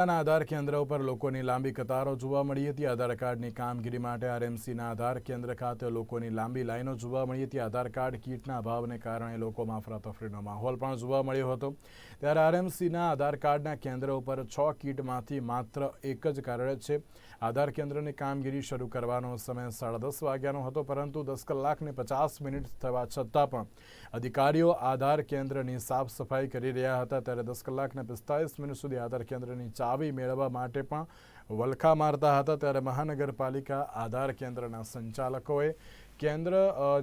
આધાર કેન્દ્ર ઉપર લોકોની લાંબી કતારો જોવા મળી હતી. આધાર કાર્ડની કામગીરી માટે આરએમસીના આધાર કેન્દ્ર ખાતે લોકોની લાંબી લાઈનો જોવા મળી હતી. આધાર કાર્ડ કીટના અભાવને કારણે લોકોમાં અફરાતફરીનો માહોલ પણ જોવા મળ્યો હતો. ત્યારે આરએમસીના આધાર કાર્ડના કેન્દ્ર ઉપર છ કીટમાંથી માત્ર એક જ કાર્યરત છે. આધાર કેન્દ્રની કામગીરી શરૂ કરવાનો સમય સાડા દસ વાગ્યાનો હતો, પરંતુ દસ કલાકને પચાસ મિનિટ થવા છતાં પણ અધિકારીઓ આધાર કેન્દ્રની સાફ સફાઈ કરી રહ્યા હતા. ત્યારે દસ કલાકને પિસ્તાલીસ મિનિટ સુધી આધાર કેન્દ્રની ચાવી મેળવવા માટે પણ વલખા મારતા હતા. ત્યારે મહાનગરપાલિકા આધાર કેન્દ્રના સંચાલકોએ કેન્દ્ર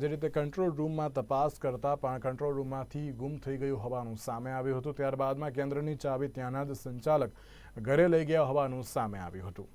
જે રીતે કંટ્રોલ રૂમમાં તપાસ કરતા પણ કંટ્રોલ રૂમમાંથી ગુમ થઈ ગયું હોવાનું સામે આવ્યું હતું. ત્યારબાદમાં કેન્દ્રની ચાવી ત્યાંના જ સંચાલક ઘરે લઈ ગયા હોવાનું સામે આવ્યું હતું.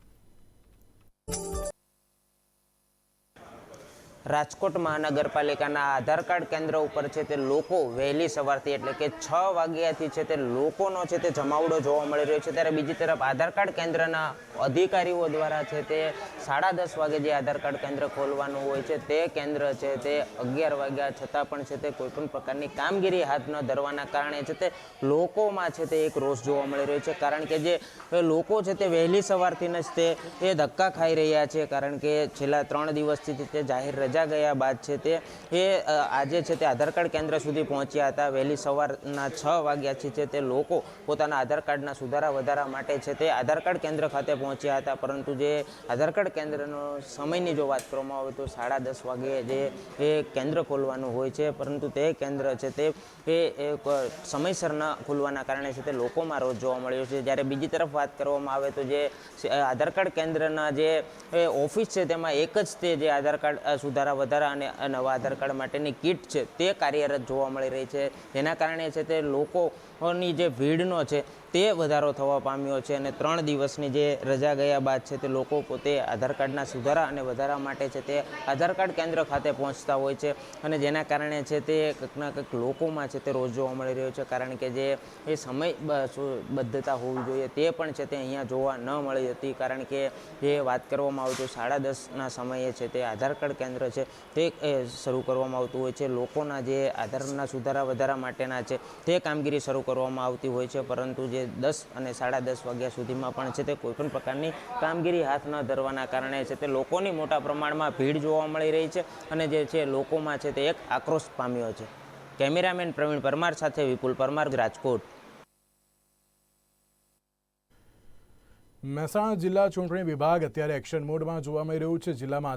રાજકોટ મહાનગરપાલિકાના આધાર કાર્ડ કેન્દ્ર ઉપર છે તે લોકો વહેલી સવારથી એટલે કે છ વાગ્યાથી છે તે લોકોનો છે તે જમાવડો જોવા મળી રહ્યો છે ત્યારે બીજી તરફ આધાર કાર્ડ કેન્દ્રના અધિકારીઓ દ્વારા છે તે સાડા દસ વાગે જે આધાર કાર્ડ કેન્દ્ર ખોલવાનું હોય છે તે કેન્દ્ર છે તે અગિયાર વાગ્યા છતાં પણ છે તે કોઈપણ પ્રકારની કામગીરી હાથ ન ધરવાના કારણે છે તે લોકોમાં છે તે એક રોષ જોવા મળી રહ્યો છે કારણ કે જે લોકો છે તે વહેલી સવારથી જ તે એ ધક્કા ખાઈ રહ્યા છે કારણ કે છેલ્લા ત્રણ દિવસથી તે જાહેર રજા ગયા બાદ છે તે એ આજે છે તે આધાર કાર્ડ કેન્દ્ર સુધી પહોંચ્યા હતા. વહેલી સવારના છ વાગ્યાથી છે તે લોકો પોતાના આધાર કાર્ડના સુધારા વધારા માટે છે તે આધાર કાર્ડ કેન્દ્ર ખાતે પહોંચ્યા હતા. પરંતુ જે આધાર કાર્ડ કેન્દ્રનો સમયની જો વાત કરવામાં આવે તો સાડા દસ વાગે જે એ કેન્દ્ર ખોલવાનું હોય છે. પરંતુ તે કેન્દ્ર છે તે એ સમયસર ન ખુલવાના કારણે છે તે લોકોમાં રોજ જોવા મળ્યો છે. જ્યારે બીજી તરફ વાત કરવામાં આવે તો જે આધાર કાર્ડ કેન્દ્રના જે ઓફિસ છે તેમાં એક જ તે જે આધાર કાર્ડ અ, સુધારા વધારા અને નવા આધાર કાર્ડ માટેની કીટ છે તે કાર્યરત જોવા મળી રહી છે. જેના કારણે છે તે લોકોની જે ભીડનો છે તે વધારો થવા પામ્યો છે અને ત્રણ દિવસની જે રજા ગયા બાદ છે તે લોકો પોતે આધાર કાર્ડના સુધારા અને વધારા માટે છે તે આધાર કાર્ડ કેન્દ્ર ખાતે પહોંચતા હોય છે અને જેના કારણે છે તે કંઈકના કંઈક લોકોમાં છે તે રોજ જોવા મળી રહ્યો છે. કારણ કે જે એ સમય બદ્ધતા હોવી જોઈએ તે પણ છે તે અહીંયા જોવા ન મળી હતી. કારણ કે જે વાત કરવામાં આવતું સાડા દસના સમયે છે તે આધાર કાર્ડ કેન્દ્ર છે તે શરૂ કરવામાં આવતું હોય છે. લોકોના જે આધારના સુધારા વધારા માટેના છે તે કામગીરી શરૂ કરવામાં આવતી હોય છે. પરંતુ જે દસ અને સાડા દસ વાગ્યા સુધીમાં પણ છે તે કોઈપણ પ્રકારની કામગીરી હાથ ન ધરવાના કારણે છે તે લોકોની મોટા પ્રમાણમાં ભીડ જોવા મળી રહી છે અને જે છે લોકોમાં છે તે એક આક્રોશ પામ્યો છે. કેમેરામેન પ્રવીણ પરમાર સાથે વિપુલ પરમાર, રાજકોટ. મહેસાણા જિલ્લા ચૂંટણી વિભાગ અત્યારે એક્શન મોડમાં જોવા મળી રહ્યું છે. જિલ્લામાં